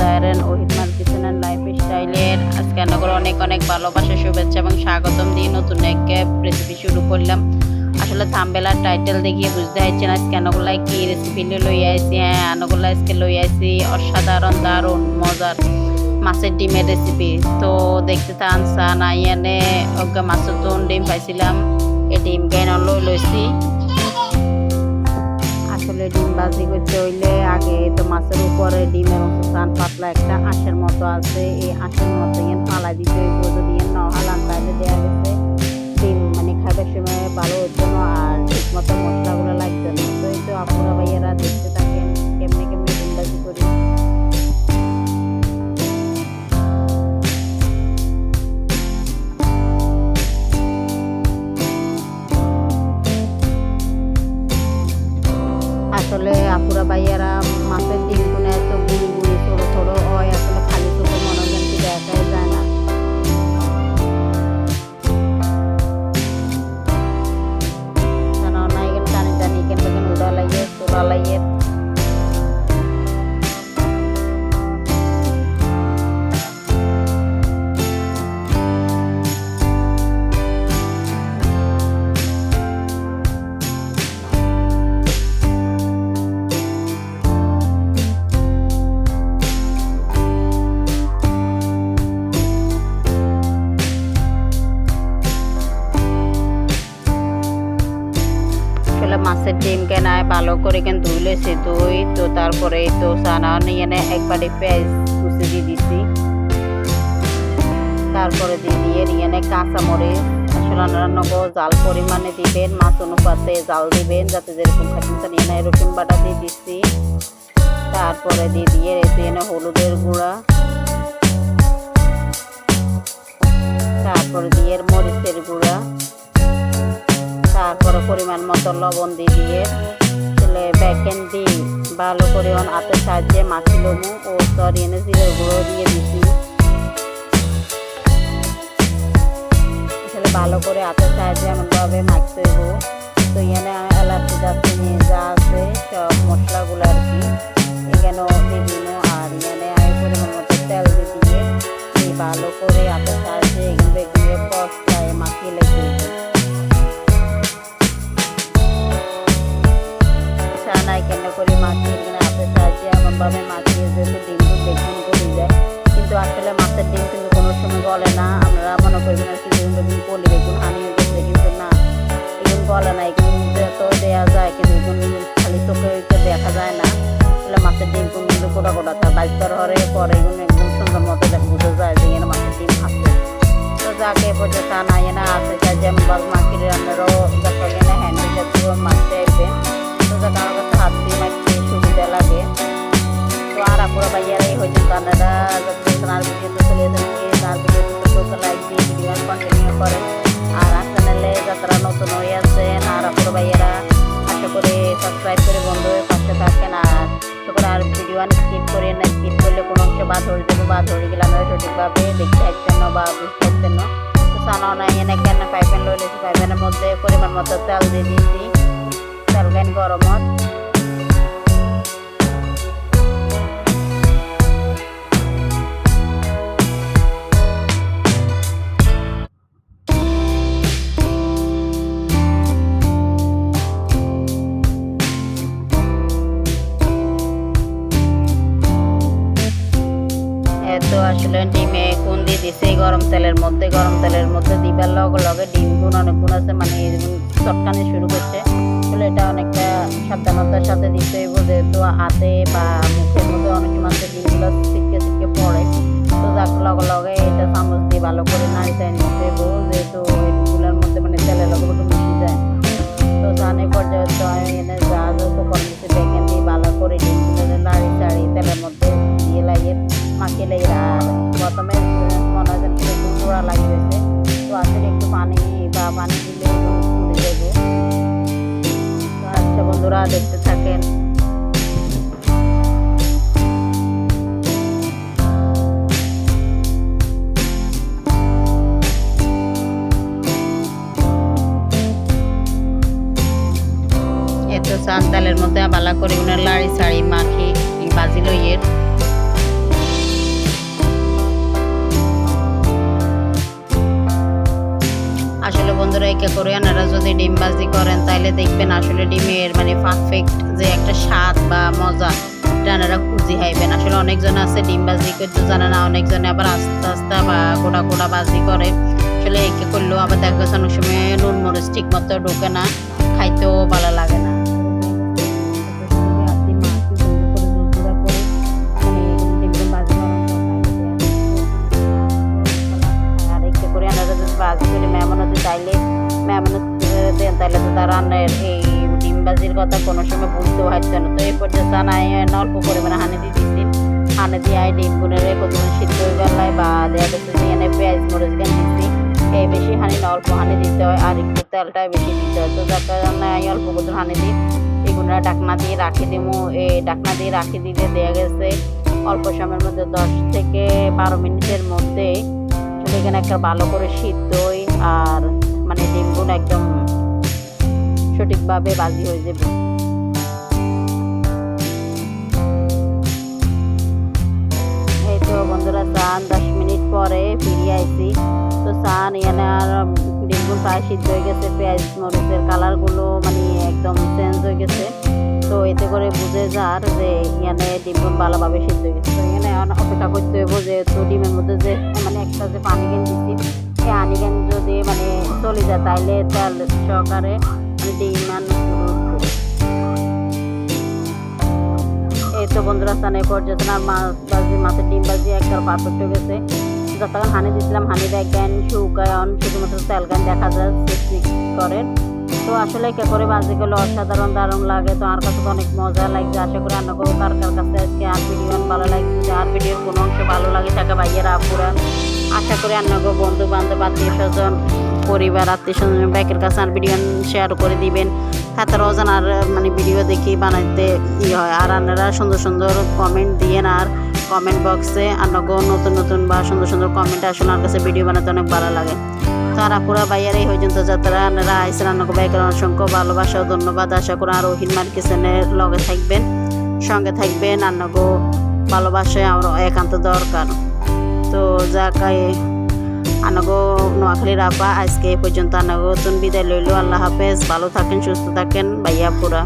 দায়ারেন Ohid মার্কিসেনের life স্টাইলের। আজকে রান্নাঘরে অনেক অনেক ভালোবাসা, শুভেচ্ছা এবং স্বাগতম দিয়ে নতুন এক রেসিপি শুরু করলাম। আসলে থাম্বেলার টাইটেল দেখিয়ে বুঝতে পারছেন আজকে আনগুলাই কি রেসিপি লই আইছি হ্যাঁ আনগুলা আজকে লই আইছি। অসাধারণ, দারুণ, মজার, মাছের ডিমের রেসিপি তো দেখতে থান, সান, আইয়ানে ওকে মাছের তুন ডিম পাইছিলাম। এই ডিম কেন লই লইছি? আসলে ডিম বাজি করতে হইলে আগে তো মাছের উপরে ডিমের মতো সান পাতলা একটা আঁশের মতো আছে। এই আঁশের মতো ইয়ে পালা দিতে হইব। যদি ইয়ান না তাহলে দেওয়া গেছে ভাইয়ারা মাছের ডিম কেনায় ভালো করে কেন ধুই লইছি ধুই তো তারপরে তো সানা নিয়ে নে, একবারে পেঁয়াজ কুচি দিয়ে দিছি। তারপরে দিয়ে দিয়ে নিয়ে নে কাঁচামরিচ রান্নাগো জাল পরিমাণে দিবেন, মাছ অনুপাতে জাল দিবেন, যাতে যেরকম খাচ্ছেন নিয়ে নেয় রসুন বাটা দিয়ে দিচ্ছি তারপরে দিয়ে দিয়ে দিয়ে নে হলুদের গুঁড়া। তারপরে দিয়ে পরিমাণ মতো লবণ দিয়ে দিয়ে তাহলে বেকেন দিই ভালো করে হাতের সাহায্যে মাছি লমু ও সরি এনে জিরের গুঁড়ো দিয়ে দিছি আসলে ভালো করে হাতের সাহায্যে এমনভাবে মাখতে হইব তো এখানে এলাচি, দারচিনি যা আছে, সব মশলাগুলো আর কি, এখানেও দিয়ে দিব আর এখানে আমি পরিমাণ মতো তেল দিয়ে দিয়ে ভালো করে হাতের সাহায্যে এগুলো এগুলো কষলায় মাখিয়ে লেগে ছানায় কেন করে মাখিয়ে এখানে হাতের সাহায্যে এমনভাবে মাখিয়ে যেহেতু ডিমগুলো দেখুন গলে যায় কিন্তু আসলে মাছের ডিম কিন্তু কোনো সময় গলে না, আমরা মনে করি না কি ডিম ডিম গলে দেখুন হানিয়ে গেছে কিন্তু না। এগুলো গলে না এগুলো তো দেওয়া যায় কিন্তু খালি চোখে তো দেখা যায় না। আসলে মাছের ডিম কিন্তু গোটা গোটা তার বাইশ হরে পরে এগুলো একদম সুন্দর মতো বুঝে যায় যে এখানে মাছের ডিম আছে। তো যাকে পর্যন্ত ছানা এনে আছে যা যেমন বাস করে। আর আর চ্যানেলে নতুন হয়ে আছেন আর আপুরা ভাইয়ারা, আশা করে সাবস্ক্রাইব করে বন্ধু হয়ে পাশে থাকেন। আর তারপরে আর ভিডিও স্কিপ করে না স্কিপ করলে কোনো অংশ বাদ ধরে দেবো বাদ ধরে গেলে আমরা সঠিকভাবে দেখতে পাচ্ছেন বা বুঝতে পারছেন না। তো সানা নাই এনে কেন পাইপেন লইলেছি পাইপেনের মধ্যে পরিমাণ মতো তেল দিয়ে দিয়েছি। তেল গাইন গরমত এত আসলে ডিমে কোন দিয়ে দিছে গরম তেলের মধ্যে, গরম তেলের মধ্যে দিবার লগে লগে ডিম গুণ অনেক গুণ আছে মানে চটকানি শুরু করছে। আসলে এটা অনেকটা সাবধানতার সাথে দিতে হইব, যেহেতু হাতে বা মুখের মধ্যে অনেক মাছের ডিমগুলো ছিটকে ছিটকে পড়ে। তো যাক, লগে লগে এটা চামচ দিয়ে ভালো করে নাড়ি চাই মাখিয়ে আর প্রথমে মনে হয় একটু পোড়া লাগিয়েছে। তো আসলে একটু পানি বা পানি দিলে আচ্ছা বন্ধুরা, দেখতে থাকেন। চাল ডালের মধ্যে বালা করে উনার লাড়ি সাড়ি মাখি বাজি লইয়ের একে করে আপনারা যদি ডিমবাজি করেন তাহলে দেখবেন আসলে ডিমের মানে পারফেক্ট যে একটা স্বাদ বা মজা আপনারা খুঁজি হাইবেন আসলে অনেকজন আছে ডিমবাজি করতে জানে না, অনেকজনে আবার আস্তে আস্তে বা গোটা গোটা বাজি করে। আসলে একে করলেও আবার দেখা অনেক সময় নুন মরিচ ঠিক মতো ঢোকে না, খাইতেও ভালো লাগে। তাহলে তো তার এই ডিম বাজির কথা কোনো সময় বুঝতেও হচ্ছে না। তো এই পর্যন্ত নাই অল্প পরিমাণে হানি দিয়ে দিচ্ছি হানি দিয়ে আই ডিম গুনে কতক্ষণ সিদ্ধ হয়ে গেলায় বা দেওয়া গেছে যে এনে পেঁয়াজ, মরিচ গান দিচ্ছি এই বেশি হানি না, অল্প হানি দিতে হয়, আর একটু তেলটা বেশি দিতে হয়। তো যার কারণে আমি অল্প কত হানি দিই। এগুলো ডাকনা দিয়ে রাখি দিমু। এই ডাকনা দিয়ে রাখি দিতে দেওয়া গেছে অল্প সময়ের মধ্যে দশ থেকে বারো মিনিটের মধ্যে। আসলে এখানে একটা ভালো করে সিদ্ধ হয় আর মানে ডিমগুলো একদম সঠিকভাবে বাজি হয়ে যাবে। তো বন্ধুরা চান দশ মিনিট পরে ফিরে আইছি। তো চান এখানে আর ডিমগুলো প্রায় সিদ্ধ হয়ে গেছে, পেঁয়াজ, মরিচের কালারগুলো মানে একদম চেঞ্জ হয়ে গেছে। তো এতে করে বুঝে যার যে এখানে ডিমগুলো ভালোভাবে সিদ্ধ হয়ে গেছে। এখানে অপেক্ষা করতে হইব যে তো ডিমের মধ্যে যে মানে একটা যে পানি গেন দিচ্ছি গেন যদি মানে চলে যায়, তাইলে তেল সহকারে আর এই তো বন্ধুরা স্থানে পর্যটন আর মাছ বাজি মাছের ডিম বাজি একবার পারফেক্ট হয়ে গেছে। যতক্ষণ হানি দিয়েছিলাম হানি দেখেন শুকায়ন, শুধুমাত্র তেল গান দেখা যায় করেন তো আসলে কে করে বাজি গুলো অসাধারণ দারুণ লাগে। তো আর কাছে অনেক মজা লাগছে। আশা করি রান্না করব কার কার কাছে আজকে আর ভিডিও ভালো লাগছে। আর ভিডিওর কোনো অংশ ভালো লাগে থাকে ভাইয়েরা আপুরা। আশা করি রান্না করব বন্ধু বান্ধব আত্মীয় স্বজন পরিবার, আত্মীয় স্বজন ব্যাকের কাছে আর ভিডিও শেয়ার করে দিবেন। হাতের আর মানে ভিডিও দেখি বানাইতে ই হয়। আর আপনারা সুন্দর সুন্দর কমেন্ট দিয়েন আর কমেন্ট বক্সে আপনাকেও নতুন নতুন বা সুন্দর সুন্দর কমেন্ট আসলে আমার কাছে ভিডিও বানাতে অনেক ভালো লাগে। তো আর আপুরা বাইয়ার এই পর্যন্ত যাত্রা। আপনারা আইসেন, আপনাকে বাইকের অসংখ্য ভালোবাসা ও ধন্যবাদ। আশা করি আর হিনমার কিচেনের লগে থাকবেন, সঙ্গে থাকবেন। আপনাকেও ভালোবাসায় আমার একান্ত দরকার। তো যাক আনাগো নোয়াখালীর আপা আজকে এই পর্যন্ত আনাগো তুন বিদায় লইলো। আল্লাহ হাফেজ। ভালো থাকেন, সুস্থ থাকেন। ভাইয়া পুরা।